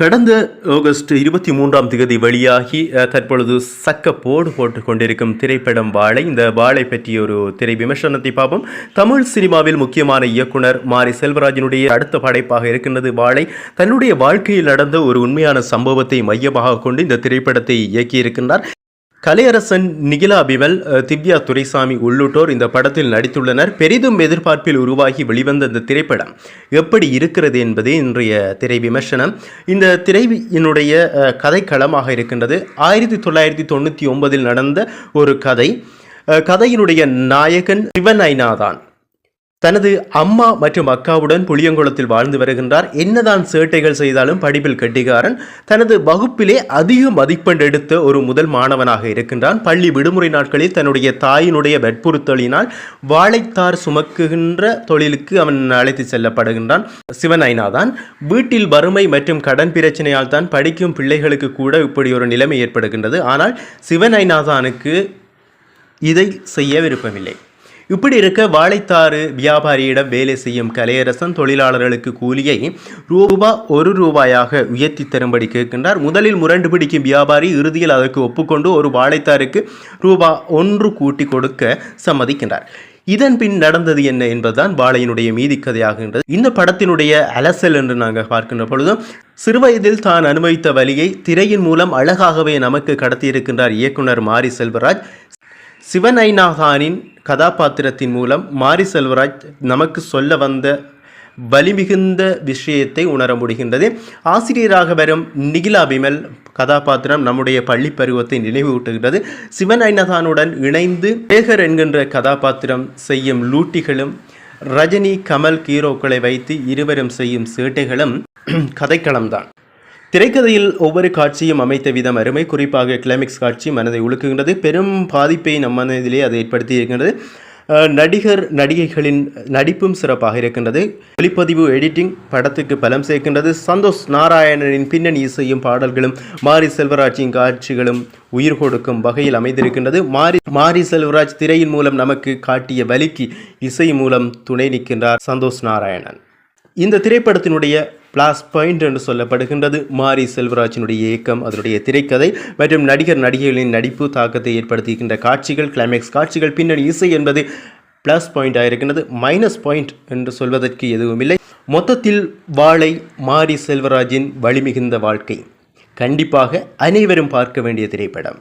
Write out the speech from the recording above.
கடந்த ஆகஸ்ட் இருபத்தி மூன்றாம் தேதி வெளியாகி தற்பொழுது சக்க போடு போட்டு கொண்டிருக்கும் திரைப்படம் வாழை. இந்த வாழை பற்றிய ஒரு திரை விமர்சனத்தை பார்ப்போம். தமிழ் சினிமாவில் முக்கியமான இயக்குனர் மாரி செல்வராஜனுடைய அடுத்த படைப்பாக இருக்கின்றது வாழை. தன்னுடைய வாழ்க்கையில் நடந்த ஒரு உண்மையான சம்பவத்தை மையமாக கொண்டு இந்த திரைப்படத்தை இயக்கியிருக்கின்றார். கலையரசன் நிகிலா பிமல் திவ்யா துரைசாமி உள்ளிட்டோர் இந்த படத்தில் நடித்துள்ளனர். பெரிதும் எதிர்பார்ப்பில் உருவாகி வெளிவந்த இந்த திரைப்படம் எப்படி இருக்கிறது என்பது இன்றைய திரை விமர்சனம். இந்த திரையினுடைய கதைக்களமாக இருக்கின்றது. ஆயிரத்தி தொள்ளாயிரத்தி தொண்ணூற்றி ஒன்பதில் நடந்த ஒரு கதை. கதையினுடைய நாயகன் சிவன் ஐனாதான் தனது அம்மா மற்றும் அக்காவுடன் புளியங்குளத்தில் வாழ்ந்து வருகின்றார். என்னதான் சேட்டைகள் செய்தாலும் படிப்பில் கெட்டிக்காரன் தனது வகுப்பிலே அதிக மதிப்பெண் எடுத்த ஒரு முதல் மாணவனாக இருக்கின்றான். பள்ளி விடுமுறை நாட்களில் தன்னுடைய தாயினுடைய வற்புறுத்தலினால் வாழைத்தார் சுமக்குகின்ற தொழிலுக்கு அவன் அழைத்து செல்லப்படுகின்றான். சிவன் ஐனாதான் வீட்டில் வறுமை மற்றும் கடன் பிரச்சனையால் தான் படிக்கும் பிள்ளைகளுக்கு கூட இப்படி ஒரு நிலைமை ஏற்படுகின்றது. ஆனால் சிவனைனாதானுக்கு இதை செய்ய விருப்பமில்லை. இப்படி இருக்க வாழைத்தாறு வியாபாரியிடம் வேலை செய்யும் கலையரசன் தொழிலாளர்களுக்கு கூலியை ரூபா ஒரு ரூபாயாக உயர்த்தி தரும்படி கேட்கின்றார். முதலில் முரண்டு பிடிக்கும் வியாபாரி இறுதியில் அதற்கு ஒப்புக்கொண்டு ஒரு வாழைத்தாருக்கு ரூபா ஒன்று கூட்டி கொடுக்க சம்மதிக்கின்றார். இதன் பின் நடந்தது என்ன என்பதுதான் வாழையினுடைய மீதி கதையாகின்றது. இந்த படத்தினுடைய அலசல் என்று நாங்கள் பார்க்கின்ற பொழுதும் சிறுவயதில் தான் அனுபவித்த வழியை திரையின் மூலம் அழகாகவே நமக்கு கடத்தியிருக்கின்றார் இயக்குனர் மாரி செல்வராஜ். சிவனைநாதானின் கதாபாத்திரத்தின் மூலம் மாரி செல்வராஜ் நமக்கு சொல்ல வந்த வலிமிகுந்த விஷயத்தை உணர முடிகின்றது. ஆசிரியராக வரும் நிகிலா பிமல் கதாபாத்திரம் நம்முடைய பள்ளி பருவத்தை நினைவூட்டுகிறது சிவன் ஐநதானுடன் இணைந்து சேகர் என்கின்ற கதாபாத்திரம் செய்யும் லூட்டிகளும் ரஜினி கமல் ஹீரோக்களை வைத்து இருவரும் செய்யும் சேட்டைகளும் கதைக்களம்தான். திரைக்கதையில் ஒவ்வொரு காட்சியும் அமைத்த விதம் அருமை. குறிப்பாக கிளைமேக்ஸ் காட்சி மனதை உழுக்குகின்றது பெரும் பாதிப்பை நம் மனதிலே அது ஏற்படுத்தி இருக்கின்றது. நடிகர் நடிகைகளின் நடிப்பும் சிறப்பாக இருக்கின்றது. ஒளிப்பதிவு எடிட்டிங் படத்துக்கு பலம் சேர்க்கின்றது. சந்தோஷ் நாராயணனின் பின்னணி இசையும் பாடல்களும் மாரி செல்வராஜின் காட்சிகளும் உயிர் கொடுக்கும் வகையில் அமைந்திருக்கின்றது. மாரி மாரி செல்வராஜ் திரையின் மூலம் நமக்கு காட்டிய வலிக்கு இசை மூலம் துணை நிற்கின்றார் சந்தோஷ் நாராயணன். இந்த திரைப்படத்தினுடைய பிளாஸ் பாயிண்ட் என்று சொல்லப்படுகின்றது. மாரி செல்வராஜினுடைய இயக்கம் அதனுடைய திரைக்கதை மற்றும் நடிகர் நடிகைகளின் நடிப்பு தாக்கத்தை ஏற்படுத்துகின்ற காட்சிகள் கிளைமேக்ஸ் காட்சிகள் பின்னணி இசை என்பது ப்ளஸ் பாயிண்ட் இருக்கின்றது. மைனஸ் பாயிண்ட் என்று சொல்வதற்கு எதுவும் இல்லை மொத்தத்தில் வாழை மாரி செல்வராஜின் வழிமிகுந்த வாழ்க்கை. கண்டிப்பாக அனைவரும் பார்க்க வேண்டிய திரைப்படம்.